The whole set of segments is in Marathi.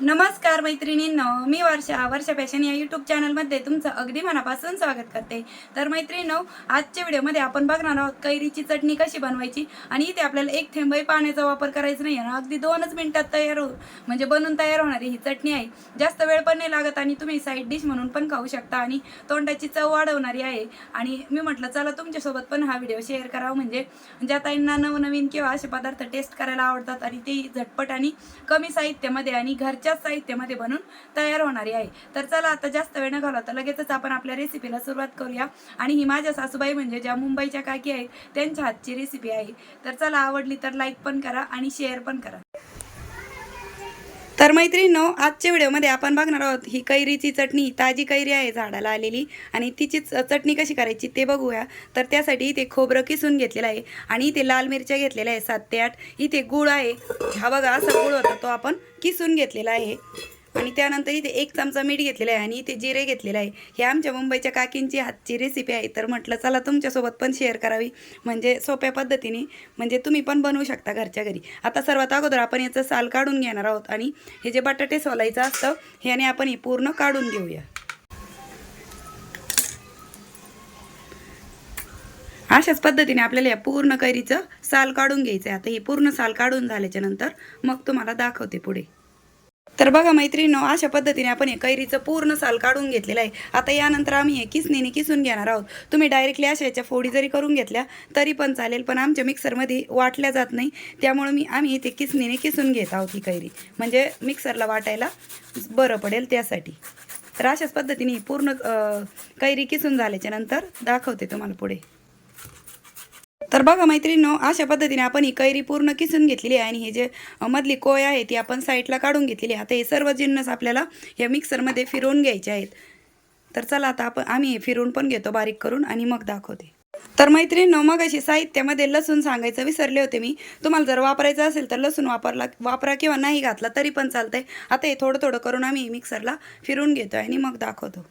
नमस्कार मैत्रिणींनो मी वर्षा वर्षा फॅशन या यूट्यूब चॅनलमध्ये तुमचं अगदी मनापासून स्वागत करते. तर मैत्रिणींनो आजच्या व्हिडिओमध्ये आपण बघणार आहोत कैरीची चटणी कशी बनवायची आणि इथे आपल्याला एक थेंबही पाण्याचा वापर करायचा नाही आहे अगदी दोनच मिनटात तयार हो म्हणजे बनून तयार होणारी ही चटणी आहे. जास्त वेळ पण नाही लागत आणि तुम्ही साईड डिश म्हणून पण खाऊ शकता आणि तोंडाची चव वाढवणारी आहे. आणि मी म्हटलं चला तुमच्यासोबत पण हा व्हिडिओ शेअर करावा. म्हणजे ज्या ताईंना नवनवीन किंवा असे पदार्थ टेस्ट करायला आवडतात आणि ते झटपट आणि कमी साहित्यामध्ये आणि घरच्या घरच्याच साहित्यामध्ये बनून तयार होणारी आहे. तर चला आता जास्त वेळ न घालवता लगेचच आपण आपल्या रेसिपीला सुरुवात करूया. आणि ही माझ्या सासूबाई म्हणजे ज्या मुंबईच्या काकी आहेत त्यांच्या हातची रेसिपी आहे. तर चला आवडली तर लाईक पण करा आणि शेअर पण करा. तर मैत्रिणींनो आजच्या व्हिडिओमध्ये आपण बघणार आहोत ही कैरीची चटणी ताजी कैरी आहे झाडाला आलेली आणि तिची चटणी कशी करायची ते बघूया. तर त्यासाठी इथे खोबरं किसून घेतलेलं आहे आणि इथे लाल मिरच्या घेतलेल्या आहे सात ते आठ. इथे गुळ आहे. हा बघा असा गुळ होता तो आपण किसून घेतलेला आहे. आणि त्यानंतर इथे एक चमचा मीठ घेतलेला आहे आणि इथे जिरे घेतलेलं आहे. हे आमच्या मुंबईच्या काकींची हातची रेसिपी आहे. तर म्हटलं चला तुमच्यासोबत पण शेअर करावी. म्हणजे सोप्या पद्धतीने म्हणजे तुम्ही पण बनवू शकता घरच्या घरी. आता सर्वात अगोदर आपण याचं साल काढून घेणार आहोत आणि हे जे बटाटे सोलायचं असतं ह्याने आपण हे पूर्ण काढून घेऊया. अशाच पद्धतीने आपल्याला या पूर्ण कैरीचं साल काढून घ्यायचं आहे. आता ही पूर्ण साल काढून झाल्याच्यानंतर मग तुम्हाला दाखवते पुढे. तर बघा मैत्रिणींनो अशा पद्धतीने आपण हे कैरीचं पूर्ण साल काढून घेतलेलं आहे. आता यानंतर आम्ही हे किसणीने किसून घेणार आहोत. तुम्ही डायरेक्टली अशा याच्या फोडी जरी करून घेतल्या तरी पण चालेल पण आमच्या मिक्सरमध्ये वाटल्या जात नाही. त्यामुळे मी आम्ही इथे किसणीने किसून घेत आहोत ही कैरी. म्हणजे मिक्सरला वाटायला बरं पडेल त्यासाठी. तर अशाच पद्धतीने पूर्ण कैरी किसून झाल्याच्यानंतर दाखवते तुम्हाला पुढे. तर बघा मैत्रिणींनो अशा पद्धतीने आपण ही कैरी पूर्ण किसून घेतलेली आहे आणि हे जे मधली कोय आहे ती आपण साईडला काढून घेतलेली आहे. आता हे सर्व जिन्नस आपल्याला या मिक्सरमध्ये फिरवून घ्यायचे आहेत. तर चला आता आपण आम्ही हे फिरून पण घेतो बारीक करून आणि मग दाखवते. तर मैत्रिणींनो मग अशी साहित्यामध्ये लसूण सांगायचं विसरले होते मी. तुम्हाला जर वापरायचं असेल तर लसूण वापरला वापरा किंवा नाही घातला तरी पण चालतंय. आता हे थोडं थोडं करून आम्ही मिक्सरला फिरून घेतो आणि मग दाखवतो.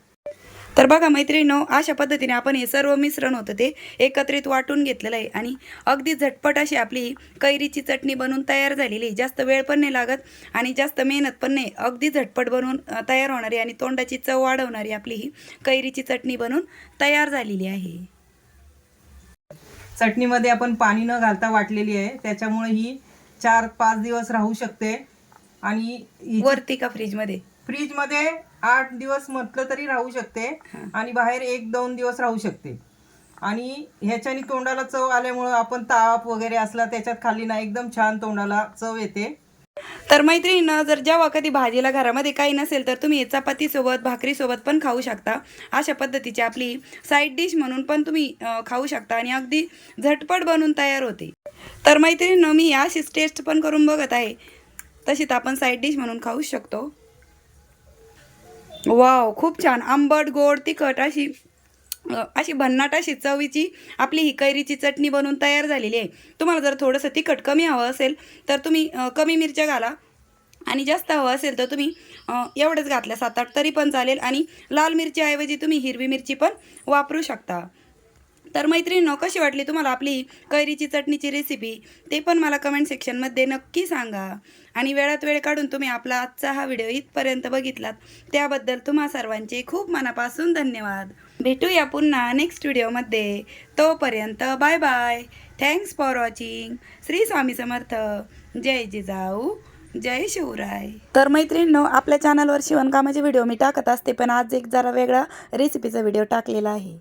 तर बघा मैत्रिणीनो अशा पद्धतीने आपण हे सर्व मिश्रण होतं ते एकत्रित वाटून घेतलेलं आहे. आणि अगदी झटपट अशी आपली कैरीची चटणी बनवून तयार झालेली आहे. जास्त वेळ पण नाही लागत आणि जास्त मेहनत पण नाही. अगदी झटपट बनवून तयार होणारी आणि तोंडाची चव वाढवणारी आपली ही कैरीची चटणी बनवून तयार झालेली आहे. चटणीमध्ये आपण पाणी न घालता वाटलेली आहे. त्याच्यामुळे ही चार पाच दिवस राहू शकते. आणि वरती का फ्रीजमध्ये फ्रीजमध्ये आठ दिवस म्हटलं तरी राहू शकते आणि बाहेर एक दोन दिवस राहू शकते. आणि ह्याच्यानी तोंडाला चव आल्यामुळं आपण ताप वगैरे असला त्याच्यात खाली ना एकदम छान तोंडाला चव येते. तर मैत्रिणीनं जर जेव्हा कधी भाजीला घरामध्ये काही नसेल तर तुम्ही चपातीसोबत भाकरीसोबत पण खाऊ शकता. अशा पद्धतीची आपली साईड डिश म्हणून पण तुम्ही खाऊ शकता आणि अगदी झटपट बनून तयार होते. तर मैत्रिणीनं मी अशीच टेस्ट पण करून बघत आहे. तशीच आपण साईड डिश म्हणून खाऊ शकतो. वाव खूप छान. आंबट गोड तिखट अशी अशी भन्नाट अशी चवीची आपली ही कैरीची चटणी बनवून तयार झालेली आहे. तुम्हाला जर थोडंसं तिखट कमी हवं असेल तर तुम्ही कमी मिरच्या घाला. आणि जास्त हवं असेल तर तुम्ही एवढंच घातल्या सात आठ तरी पण चालेल. आणि लाल मिरचीऐवजी तुम्ही हिरवी मिरची पण वापरू शकता. तर मैत्रिणींनो कशी वाटली तुम्हाला आपली कैरीची चटणीची रेसिपी ते पण मला कमेंट सेक्शनमध्ये नक्की सांगा. आणि वेळात वेळ काढून तुम्ही आपला आजचा हा व्हिडिओ इथपर्यंत बघितलात. त्याबद्दल तुम्हा सर्वांचे खूप मनापासून धन्यवाद. भेटूया पुन्हा नेक्स्ट व्हिडिओमध्ये तोपर्यंत bye bye thanks for watching Shri Swami Samarth. जय जिजाऊ. जय शिवराय. तर मैत्रिणींनो आपल्या चॅनलवर शिवणकामाचे व्हिडिओ मी टाकत असते पण आज एक जरा वेगळा रेसिपीचा व्हिडिओ टाकलेला आहे.